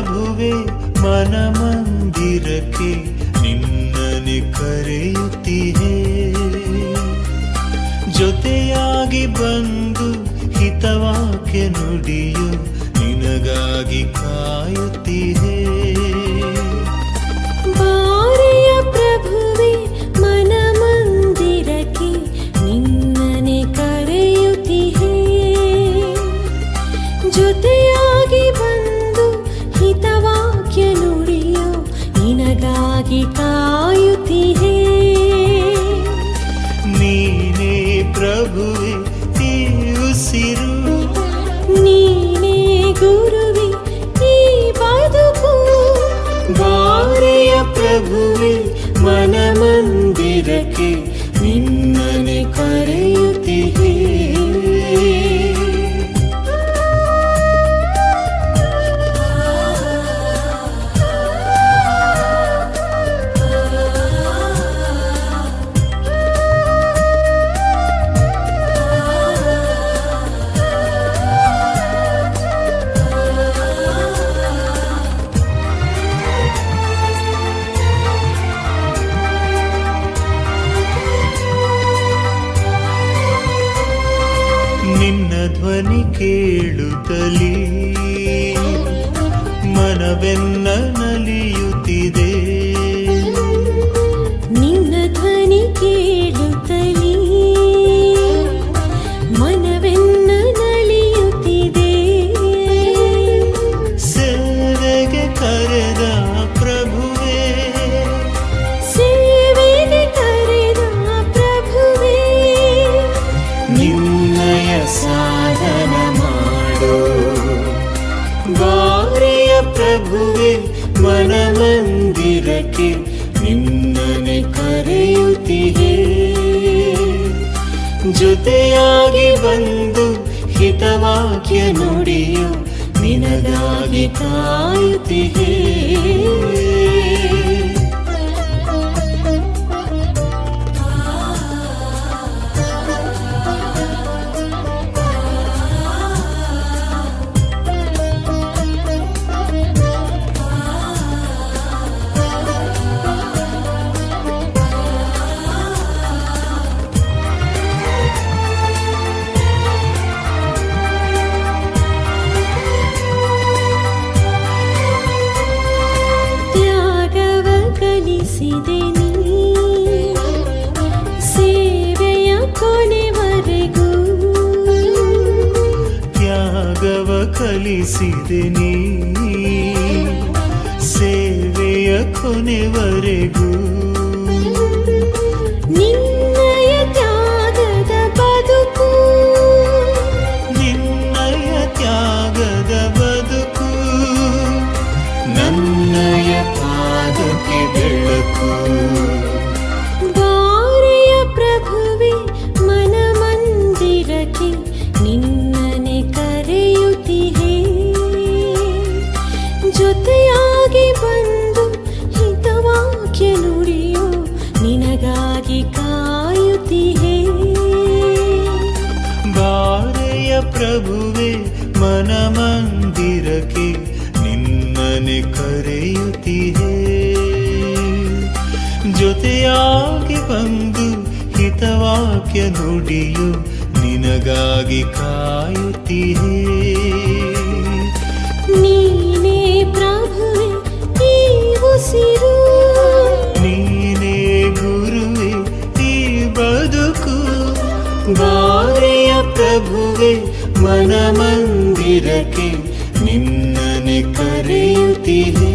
ಪ್ರಭುವೆ ಮನ ಮಂದಿರಕ್ಕೆ ನಿನ್ನನೆ ಕರೆಯುತ್ತೀಹೇ. ಜೊತೆಯಾಗಿ ಬಂದು ಹಿತವಾಕ್ಯ ನುಡಿಯು ನಿನಗಾಗಿ ಕಾಯುತ್ತೀಹೇ. ನಿನಗಾಗಿ ಕಾಯುತ್ತಿಹೇ ನೀನೇ ಪ್ರಭುವೆ ಈ ಉಸಿರು ನೀನೇ ಗುರುವಿ ಈ ಬದುಕು ಬಾರೆಯ ಪ್ರಭುವೆ ಮನ ಮಂದಿರಕ್ಕೆ ಧ್ವನಿ ಕೇಳುತ್ತಲೀ? ಮನವೆನ್ನ ನಲಿಯುತ್ತಿದೆ? ನಿನ್ನ ಧ್ವನಿ ಕೇಳುತ್ತಲೀ? ಬಾರಿಯ ಮನಮಂದಿರಕ್ಕೆ ಮನ ಮಂದಿರಕ್ಕೆ ನಿನ್ನನೆ ಕರೆಯುತ್ತೀಹೇ ಜೊತೆಯಾಗಿ ಬಂದು ಹಿತವಾಕ್ಯ ನುಡಿಯು ನಿನಗಾಗಿ ಕಾಯುತ್ತೀಹೇ ಕಲಿಸಿದೆ ನೀ ಸೇವೆಯ ಕೊನೆವರೆಗೂ ತ್ಯಾಗವ ಕಲಿಸಿದೆ ನೀ ಸೇವೆಯ ಕೊನೆವರೆಗೂ ಪ್ರಭುವೆ ಮನ ಮಂದಿರಕ್ಕೆ ನಿನ್ನನೆ ಕರೆಯುತ್ತೀಹೇ. ಜೊತೆಯಾಗಿ ಬಂದು ಹಿತವಾಕ್ಯ ನುಡಿಯು ನಿನಗಾಗಿ ಕಾಯುತ್ತೀಹೇ. ನೀನೇ ಪ್ರಭುವೆ ಈ ಉಸಿರು ನೀನೇ ಗುರುವೆ ಈ ಬದುಕು. ಬಾರೆಯ ಪ್ರಭುವೆ ಮನ ಮಂದಿರಕ್ಕೆ ನಿನ್ನನೆ ಕರೆಯುತ್ತೀಹೇ